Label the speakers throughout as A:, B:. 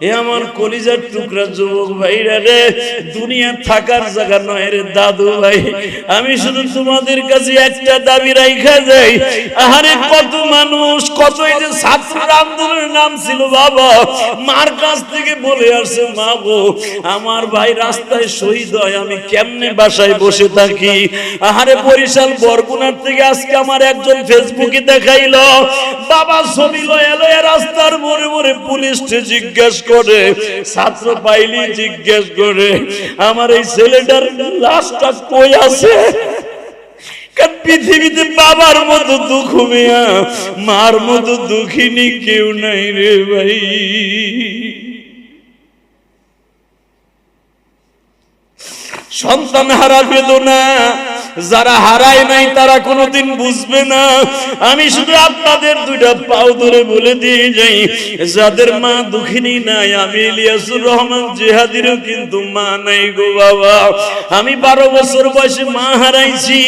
A: এ আমার কলিজার টুকরা যুবক ভাইরা রে, দুনিয়া থাকার জায়গা নয় রে দাদু ভাই। আমি শুধু তোমাদের কাছে একটা দাবি রাইখা যাই। আহারে কত মানুষ, কত এই যে ছাত্র আন্দোলনের নাম ছিল বাবা, মার কাছ থেকে বলে আসছে, মা গো, আমার ভাই রাস্তায় শহীদ হয়, আমি কেমনে বাসায় বসে থাকি? আহারে বরিশাল বরগুনার থেকে আজকে আমার একজন ফেসবুকে দেখাইলো, বাবা, ছবি লয়ে লয়ে রাস্তার মোড়ে মোড়ে পুলিশকে জিজ্ঞেস করে, ছাত্র পাইলি জিজ্ঞেস করে, আমার এই ছেলেটার লাশটা কই আছে? পৃথিবীতে বাবার মতো দুঃখ মিয়া, মার মতো দুঃখিনী কেউ নাই রে ভাই। সন্তান হারা বেদনা যারা হারায় নাই, তারা কোনোদিন বুঝবে না। আমি শুধু আপনাদের দুইটা পাও ধরে বলে দিয়ে যাই, যাদের মা দুঃখিনী নাই, আমি ইলিয়াসুর রহমান জেহাদিরও কিন্তু মা নাই গো বাবা। আমি বারো বছর বয়সে মা হারাইছি।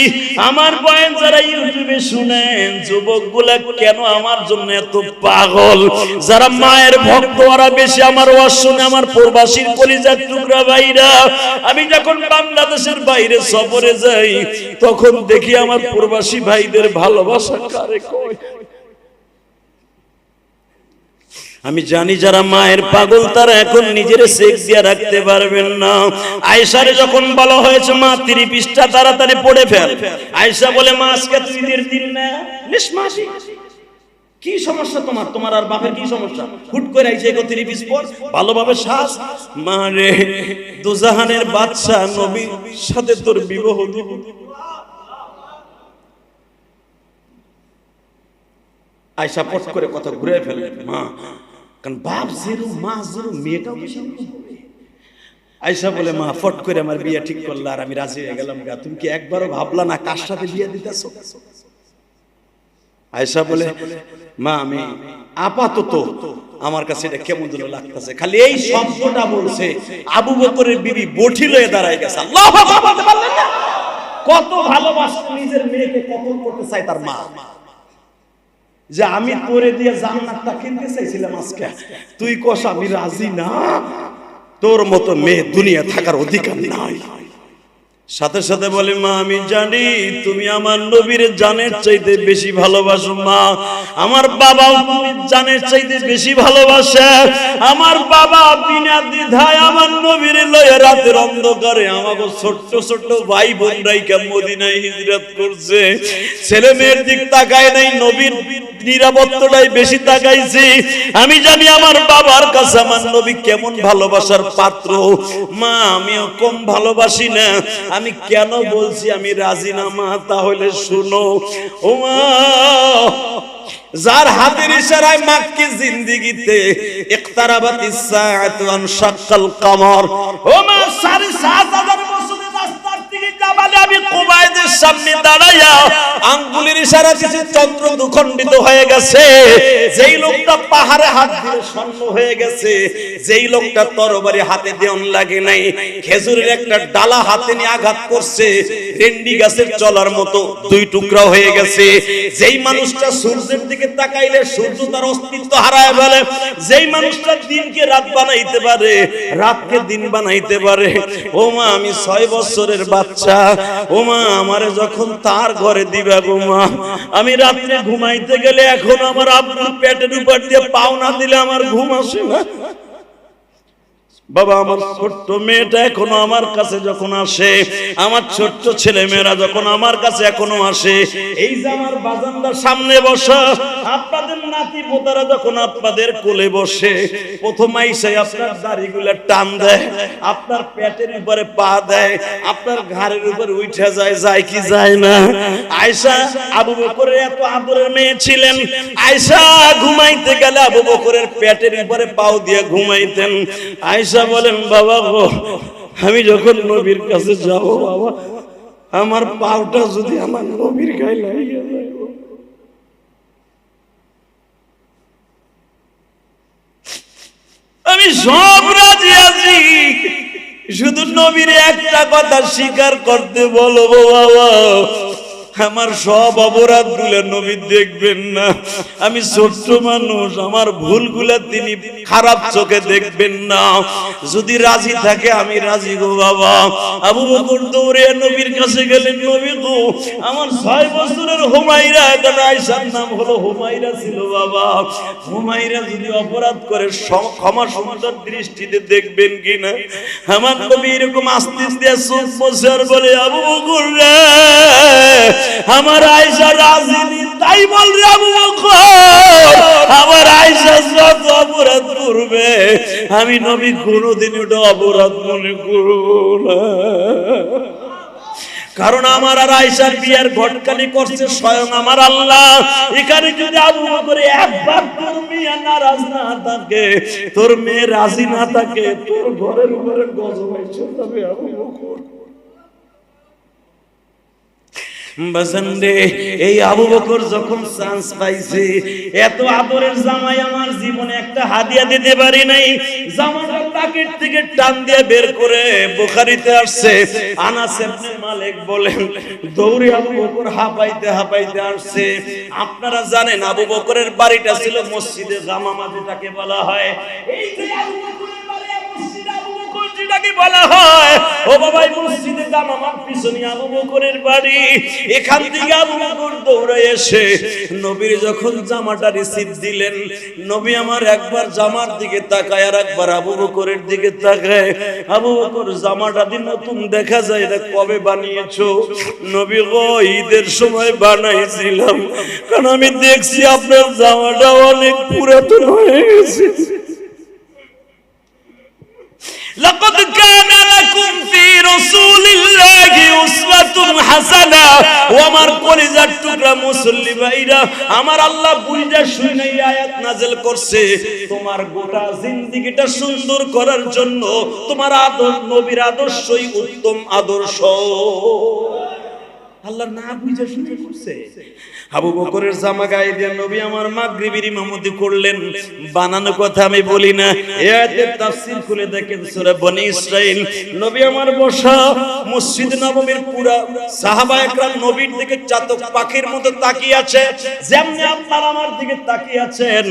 A: আমার বয়ান যারা ইউটিউবে শুনেন যুবকগুলা কেন আমার জন্য এত পাগল? যারা মায়ের ভক্ত, ওরা বেশি আমার ওয়াজ শুনে আমার প্রবাসীর কলিজার টুকরা ভাইরা। আমি যখন বাংলাদেশের বাইরে সফরে যাই তখন দেখি আমার প্রবাসী ভাইদের ভালোবাসা কারে আমি জানি যারা মায়ের পাগল, তারা এখন নিজের সেক দিয়ে রাখতে পারবেন না। আয়সারে যখন বলা হয়েছে, মা, তিরি পৃষ্ঠা তাড়াতাড়ি পড়ে ফেল। আয়সা বলে, মা, আজকে ঈদের দিন না বেশ মাসি কি সমস্যা তোমার? তোমার আর বাপের কি সমস্যা? হুট করে আইছে গো তিরি পিস পর ভালোভাবে শ্বাস মারে দুজাহানের বাদশা নবী সাথে তোর বিবাহ দিব। আয়সা পট করে কথা ঘুরে ফেলে, মা, কারণ বাপ যেরু মা যেরু মেয়েটাও বেশি আয়সা বলে, মা, ফট করে আমার বিয়ে ঠিক করলা আর আমি রাজি হয়ে গেলাম গা। তুমি কি একবারও ভাবলা না কার সাথে বিয়ে দিতেছো? আয়সা বলে, মা, আমি আপাতত আমার কাছে এটা কেমন যেন লাগতেছে। খালি এই শব্দটা বলছে, আবু বকরের বিবি বঠি লয়ে দাঁড়ায় গেছে। আল্লাহ? কত ভালোবাসত নিজের মেয়েকে কতল করতে চায় তার মা। যে আমি পরে দিয়ে জান্নাতটা কিনতে চাইছিলাম আজকে। তুই কস, আমি রাজি না। তোর মতো মেয়ে দুনিয়া থাকার অধিকার নাই। সাথে সাথে বলে, মা, আমি জানি তুমি আমার নবীর জানের চাইতে বেশি ভালোবাসো, মা। আমার তুমি জানের চাইতে বেশি ভালোবাসে। আমার বাবা বিনা দ্বিধায় আমার নবীর লয়ে রাতের অন্ধকারে আমাকে ছোট্ট ছোট্ট ভাই বোন রাইকা মদিনায় হিজরত করছে। ছেলে মেয়ের দিক তাকায় নাই, নবীর নিরাপত্তাটাই বেশি তাকাইছি। আমি জানি আমার বাবার কাছে আমার নবী কেমন ভালোবাসার পাত্র। মা, আমিও কম ভালোবাসি না। আমি কেন বলছি আমি রাজি না, মা? তাহলে শুনো। ও যার হাতের ইশারায় মাক্কি জিন্দিগিতে ইসসাআতু আন শাক্কাল কামার। ও মা সাড়ে কুবাইদের সামনে দাঁড়াইয়া আঙ্গুলের ইশারা দিছে, চন্দ্র দুখণ্ডিত হয়ে গেছে। যেই লোকটা পাহাড়ে হাত দিয়ে স্বর্ণ হয়ে গেছে, যেই লোকটা তরবারি হাতে দেওয়ান লাগে নাই, খেজুরের একটা ডালা হাতে নিয়ে আঘাত করছে, রেন্ডি গাছের চলার মতো দুই টুকরা হয়ে গেছে। যেই মানুষটা সূর্যের দিকে তাকাইলে সূর্য তার অস্তিত্ব হারায় ফেলে যেই মানুষটা দিনকে রাত বানাইতে পারে, রাতকে দিন বানাইতে পারে। ও মা, আমি ছয় বছরের বাচ্চা। মা আমারে যখন তার ঘরে দিবা গো মা, আমি রাত্রে ঘুমাইতে গেলে এখন আমার আব্বুর পেটের উপর দিয়ে পাওনা দিলে আমার ঘুম আসে না। বাবা, আমার ছোট্ট মেয়েটা এখনও আমার কাছে যখন আসে, আমার ছোট্ট ছেলে মেয়েরা যখন আমার কাছে এখনও আসে, এই যে আমার বাজানদার সামনে বসা, আপনাদের নাতি পোতারা যখন আপনাদের কোলে বসে, প্রথম আইসে আপনার দাড়িগুলো টান দেয়, আপনার পেটের উপরে পা দেয়, আপনার ঘাড়ের উপরে উঠে যায় যায় কি যায় না। আয়সা আবু বকরের এত আদরের মেয়ে ছিলেন। আয়সা ঘুমাইতে গেলে আবু বকরের পেটের উপরে পাও দিয়ে ঘুমাইতেন। আয়সা বলেন, বাবা গো, আমি যখন নবীর কাছে যাব, বাবা, আমার পাওটা যদি আমার নবীর গায়ে যায় আমি সব রাজি আছি, শুধু নবীর একটা কথা স্বীকার করতে বলো গো বাবা। আমার সব অপরাধগুলো নবী দেখবেন না। আমি ছোট্ট মানুষ, আমার ভুলগুলা তিনি খারাপ চোখে দেখবেন না। যদি রাজি থাকে, আমি রাজি গো বাবা। আবু বকর দৌড়ে নবীর কাছে গেলেন, নবী গো, আমার ছয় বছরের হুমাইরা এখন আয়সার নাম হলো হুমাইরা ছিল বাবা। হুমাইরা যদি অপরাধ করে ক্ষমা সুন্দর দৃষ্টিতে দেখবেন কিনা? আমার নবী এরকম আস্তে আস্তে চোখ বছর বলে, আবু বকর রে আমার আয়সা রাজিনী তাই বল আমার আয়সা যত অপরাধ করবে। আমি নবী কোনোদিন ওটা অপরাধ মনে করব না। কারণ আমার আর আয়সার বিয়ার ঘটকালি করছে স্বয়ং আমার আল্লাহ। এখানে যদি আবু বকর একবার তোর মেয়ে নারাজ না থাকে, তোর মেয়ে রাজি না থাকে, তোর ঘরের উপরে গজব এসে যাবে আবু বকর। বাজানরে এই আবু বকর যখন চান্স পাইছে, এত আদরের জামাই আমার জীবনে একটা হাদিয়া দিতে পারি নাই। জামাটা প্যাকেট থেকে টান দিয়ে বের করে বুখারিতে আসছে। আনাস ইবনে মালিক বলেন, দৌড়ে আবু বকর হাঁপাইতে হাঁপাইতে আসছে। আপনারা জানেন, আবু বকরের বাড়িটা ছিল মসজিদে জামামা যেটাকে বলা হয়। এই যে আবু বকরের বাড়ি, মসজিদে আবু বকর যেটাকে বলা হয় ও জামামার পিছনে আবু বাড়ি। এখান থেকে আবু দৌড়ে এসে যখন জামাটা দিলেন, নবী আমার একবার জামার দিকে তাকায় আর একবার দিকে তাকায়। আবু জামাটা নতুন দেখা যায় কবে বানিয়েছো? নবী, গো, ঈদের সময় বানাইছিলাম, কারণ আমি দেখছি আপনার জামাটা অনেক পুরাতন হয়ে গেছে। উসওয়াতুন হাসানা ও আমার কলিজার টুকরা মুসল্লি ভাইরা, আমার আল্লাহ বুঝা শুনে আয়াত নাজেল করছে। তোমার গোটা জিন্দিগিটা সুন্দর করার জন্য তোমার আদর, নবীর আদর্শই উত্তম আদর্শ। আল্লাহ না বুঝে শুনে করছে। আবু বকরের জামা গায়ে দিয়ে নবী আমার মাগরিবের ইমামতি করলেন। বানানো কথা আমি বলি না। আয়াতের তাফসীর খুলে দেখেন সূরা বনি ইসরাইল নবী আমার বসা মসজিদ নববীর পুরা সাহাবা একরাম নবীর দিকে চাতক পাখির মতো তাকিয়ে আছে। যেমনি আপনারা আমার দিকে তাকিয়ে আছেন,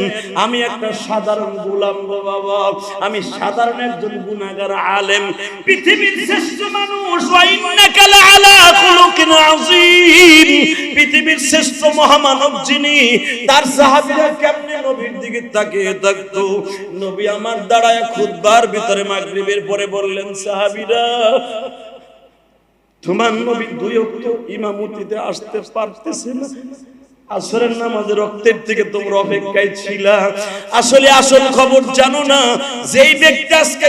A: আমি একটা সাধারণ গোলাম গো বাবা। আমি সাধারণ একজন গুনাহগার আলেম। পৃথিবীর শ্রেষ্ঠ মানুষ। ওয়া ইন্নাকা লাআলা খুলুকিন পৃথিবীর শ্রেষ্ঠ মহামানব যিনি, তার কেমনে নবীর দিকে তাকিয়ে থাকতো? নবী আমার খুতবার ভিতরে মাগরিবের পরে বললেন তোমার নবী দুই অক্ত ইমামতিতে আসতে পারতেছে না। আসরের নামাজে রক্তের থেকে তোমরা অপেক্ষায় ছিলা। আসলে আসল খবর জানো না, যেই ব্যক্তি আজকে